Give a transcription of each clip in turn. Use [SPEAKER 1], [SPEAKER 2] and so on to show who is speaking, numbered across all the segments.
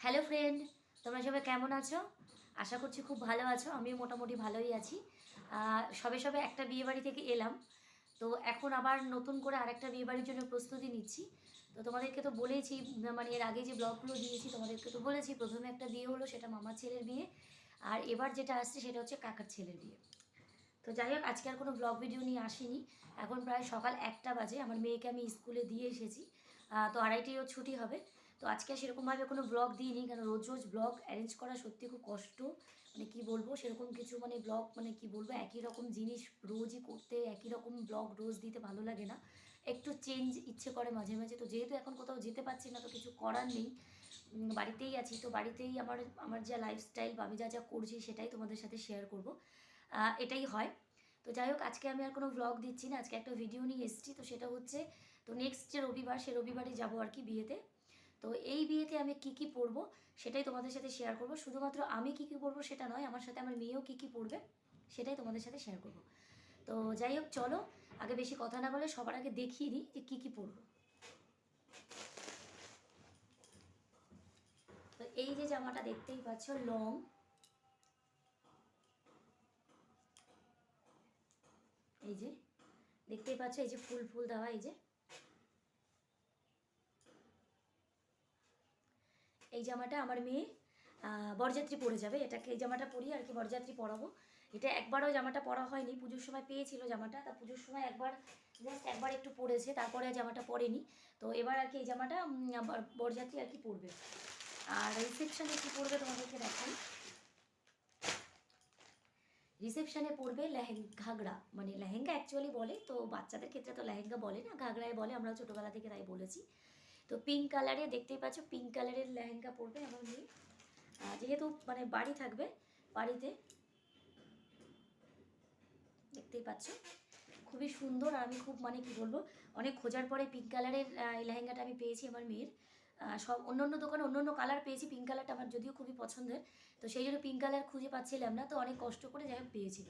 [SPEAKER 1] Hello friend তোমরা সবাই কেমন আছো? আশা করছি খুব ভালো আছো। আমিও মোটামুটি ভালোই আছি। সবে সবে একটা বিয়েবাড়ি থেকে এলাম। তো এখন আবার নতুন করে আরেকটা বিয়েবাড়ির জন্য প্রস্তুতি নিচ্ছি। তো তোমাদেরকে তো বলেছি মানে এর আগে যে ব্লগগুলো দিয়েছি, তোমাদেরকে তো বলেছি, প্রথমে একটা বিয়ে হলো, সেটা মামার ছেলের বিয়ে। আর এবার যেটা আসছে, সেটা হচ্ছে কাকার ছেলের বিয়ে। তো যাই হোক, আজকে আর কোনো ব্লগ ভিডিও নিয়ে আসিনি। এখন প্রায় সকাল একটা বাজে। আমার মেয়েকে আমি স্কুলে দিয়ে এসেছি। তো আড়াইটেও ছুটি হবে। তো আজকে সেরকমভাবে কোনো ব্লগ দিইনি কারণ রোজ রোজ ব্লগ অ্যারেঞ্জ করা সত্যি খুব কষ্ট। মানে কি বলব, সেরকম কিছু মানে ব্লগ মানে কি বলব, একই রকম জিনিস রোজই করতে, একই রকম ব্লগ রোজ দিতে ভালো লাগে না। একটু চেঞ্জ ইচ্ছে করে মাঝে মাঝে। তো যেহেতু এখন কোথাও যেতে পারছি না, তো কিছু করার নেই। বাড়িতেই আছি। তো বাড়িতেই আমার আমার যা লাইফস্টাইল বা আমি যা যা করছি সেটাই তোমাদের সাথে শেয়ার করব। এটাই হয়। তো যাই হোক, আজকে আমি আর কোনো ব্লগ দিচ্ছি না। আজকে একটা ভিডিও নিয়ে এসেছি। তো সেটা হচ্ছে, তো নেক্সট যে রবিবার, সে রবিবারই যাব আর কি বিয়েতে। তো এই বিয়েতে আমি কি কি পরবো সেটাই তোমাদের সাথে শেয়ার করব। শুধুমাত্র আমি কি কি পরবো সেটা নয়, আমার সাথে আমার মেয়েও কি কি পরবে সেটাই তোমাদের সাথে শেয়ার করব। তো যাই হোক, চলো, আগে বেশি কথা না বলে সবার আগে দেখিয়ে দিই যে কি কি পরবো। তো এই যে জামাটা দেখতেই পাচ্ছ, লং। এই যে, দেখতেই পাচ্ছ এই যে ফুল ফুল দেওয়া, এই যে। এই জামাটা আমার মেয়ে বরযাত্রী পরে যাবে। এটাকে এই জামাটা পরিয়ে আর কি বরযাত্রী পরাবো। এটা একবারও জামাটা পরা হয়নি, পুজোর সময় পেয়েছিল জামাটা, তা পুজোর সময় একবার জাস্ট একবার একটু পরেছে, তারপরে জামাটা পরেনি। তো এবার আর কি এই জামাটা বরযাত্রী আর কি পরবে। আর রিসেপশানে কি পরবে তোমাদেরকে দেখাই। রিসেপশানে পরবে লেহেঙ্গা ঘাগড়া মানে লেহেঙ্গা অ্যাকচুয়ালি বলে, তো বাচ্চাদের ক্ষেত্রে তো লেহেঙ্গা বলে না ঘাগড়ায় বলে আমরা ছোটোবেলা থেকে তাই বলেছি। তো পিঙ্ক কালারে দেখতেই পাচ্ছ পিঙ্ক কালারের লেহেঙ্গা পরবে আমার মেয়ে। যেহেতু মানে বাড়ি থাকবে বাড়িতে, দেখতেই পাচ্ছ। খুবই সুন্দর আর আমি খুব মানে কি বলব, অনেক খোঁজার পরে পিঙ্ক কালারের এই লেহেঙ্গাটা আমি পেয়েছি আমার মেয়ের। সব অন্য অন্য দোকানে অন্য অন্য কালার পেয়েছি পিঙ্ক কালারটা আমার যদিও খুবই পছন্দের। তো সেই জন্য পিঙ্ক কালার খুঁজে পাচ্ছিলাম না, তো অনেক কষ্ট করে যাই হোক পেয়েছি।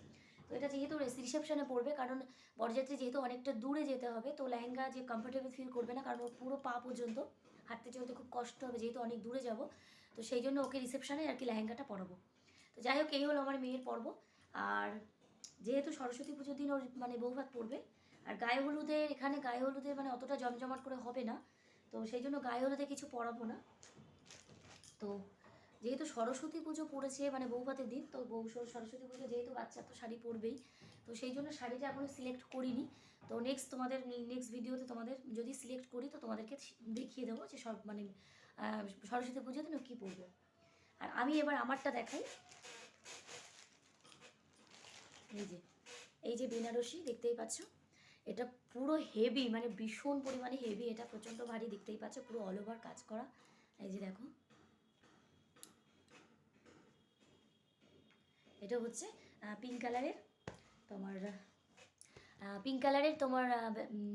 [SPEAKER 1] তো এটা যেহেতু রিসেপশনে পড়বে, কারণ বরযাত্রী যেহেতু অনেকটা দূরে যেতে হবে, তো লেহেঙ্গা যে কমফোর্টেবল ফিল করবে না, কারণ ওর পুরো পা পর্যন্ত হাঁটতে চলতে খুব কষ্ট হবে, যেহেতু অনেক দূরে যাব। তো সেই জন্য ওকে রিসেপশনে আর কি লেহেঙ্গাটা পরাবো। তো যাই হোক, এই হলো আমার মেয়ের পর্ব। আর যেহেতু সরস্বতী পুজোর দিন ওর মানে বৌভাত পড়বে, আর গায়ে হলুদের, এখানে গায়ে হলুদের মানে অতটা জমজমাট করে হবে না, তো সেই জন্য গায়ে হলুদে কিছু পরাবো না। তো যেহেতু সরস্বতী পুজো পড়েছে মানে বৌভাতের দিন, তো বউ সরস্বতী পুজো যেহেতু বাচ্চা, তো শাড়ি পরবেই। তো সেই জন্য শাড়িটা এখনও সিলেক্ট করিনি। তো নেক্সট তোমাদের নেক্সট ভিডিওতে তোমাদের যদি সিলেক্ট করি, তো তোমাদেরকে দেখিয়ে দেবো যে সব মানে সরস্বতী ও কী পরবে। আর আমি এবার আমারটা দেখাই। এই যে এই যে বেনারসি, দেখতেই পাচ্ছ? এটা পুরো হেভি মানে ভীষণ পরিমাণে হেভি এটা প্রচণ্ড ভারী, দেখতেই পাচ্ছ? পুরো অল ওভার কাজ করা। এই যে দেখো। এটা হচ্ছে পিঙ্ক কালারের তোমার পিঙ্ক কালারের তোমার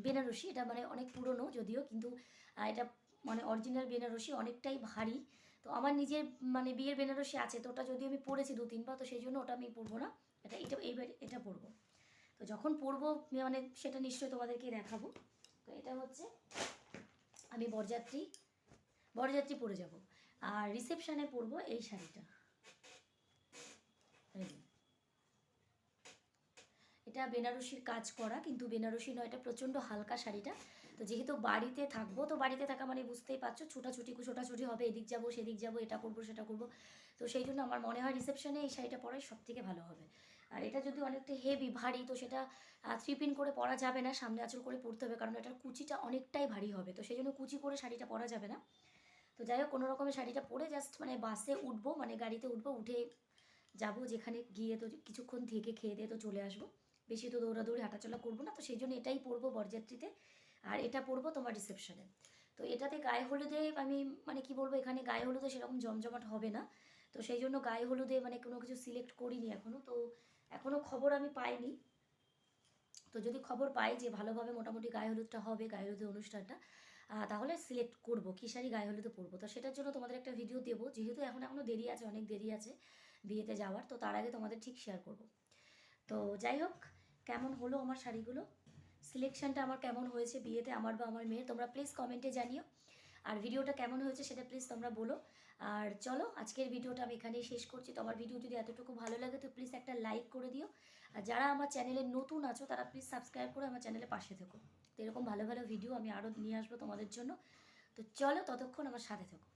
[SPEAKER 1] বেনারসি। এটা মানে অনেক পুরনো যদিও, কিন্তু এটা মানে অরিজিনাল বেনারসি, অনেকটাই ভারী। তো আমার নিজের মানে বিয়ের বেনারসি আছে, তো ওটা যদিও আমি পরেছি দু, তিনবার, তো সেই জন্য ওটা আমি পরবো না। এটা এটা, এইবার এটা পরবো। তো যখন পরবো মানে সেটা নিশ্চয়ই তোমাদেরকে দেখাবো। তো এটা হচ্ছে, আমি বরযাত্রী বরযাত্রী পরে যাব। আর রিসেপশানে পরবো এই শাড়িটা। এটা বেনারসির কাজ করা, কিন্তু বেনারসি নয়, এটা প্রচণ্ড হালকা শাড়িটা। তো যেহেতু বাড়িতে থাকব, তো বাড়িতে থাকা মানে বুঝতেই পারছ, ছোটাছুটি ছোটাছুটি হবে, এদিক যাব, সেদিক যাব, এটা করব, সেটা করব। তো সেই জন্য আমার মনে হয় রিসেপশনে এই শাড়িটা পরাই সব থেকে ভালো হবে। আর এটা যদি অনেকটা হেভি ভারী, তো সেটা থ্রি পিন করে পরা যাবে না, সামনে আঁচল করে পরতে হবে, কারণ এটার কুচিটা অনেকটাই ভারী হবে। তো সেই জন্য কুচি করে শাড়িটা পরা যাবে না। তো যাই হোক, কোনো রকমের শাড়িটা পরে জাস্ট মানে বাসে উঠবো মানে গাড়িতে উঠবো, উঠে যাব যেখানে গিয়ে তো কিছুক্ষণ থেকে খেয়ে দিয়ে তো চলে আসব। বেশি তো দৌড়াদৌড়ি, হাঁটাচলা করব না, তো সেই জন্য এটাই পরবো বরযাত্রীতে। আর এটা পরবো তোমার রিসেপশনে তো এটাতে গায়ে হলুদে আমি মানে কি বলব, এখানে গায়ে হলুদে সেরকম জমজমাট হবে না। তো সেই জন্য গায়ে হলুদে মানে কোনো কিছু সিলেক্ট করিনি এখনও তো এখনও খবর আমি পাইনি। তো যদি খবর পাই যে ভালোভাবে মোটামুটি গায়ে হলুদটা হবে, গায়ে হলুদের অনুষ্ঠানটা তাহলে সিলেক্ট করব। কী শাড়ি গায়ে হলুদে পরবো। তো সেটার জন্য তোমাদের একটা ভিডিও দেবো। যেহেতু এখন এখনও দেরি আছে, অনেক দেরি আছে বিয়েতে যাওয়ার, তো তার আগে তোমাদের ঠিক শেয়ার করব। তো যাই হোক, কেমন হলো আমার শাড়িগুলো? সিলেকশনটা আমার কেমন হয়েছে বিয়েতে, আমার বা আমার মেয়ের, তোমরা প্লিজ কমেন্টে জানিও। আর ভিডিওটা কেমন হয়েছে সেটা প্লিজ তোমরা বলো। আর চলো, আজকের ভিডিওটা আমি এখানেই শেষ করছি। তোমার ভিডিও যদি এতটুকু ভালো লাগে তো প্লিজ একটা লাইক করে দিও। আর যারা আমার চ্যানেলে নতুন আছো, তারা প্লিজ সাবস্ক্রাইব করে আমার চ্যানেলে পাশে থেকো। তো এরকম ভালো ভালো ভিডিও আমি আরও নিয়ে আসব তোমাদের জন্য। তো চলো, ততক্ষণ আমার সাথে থেকো।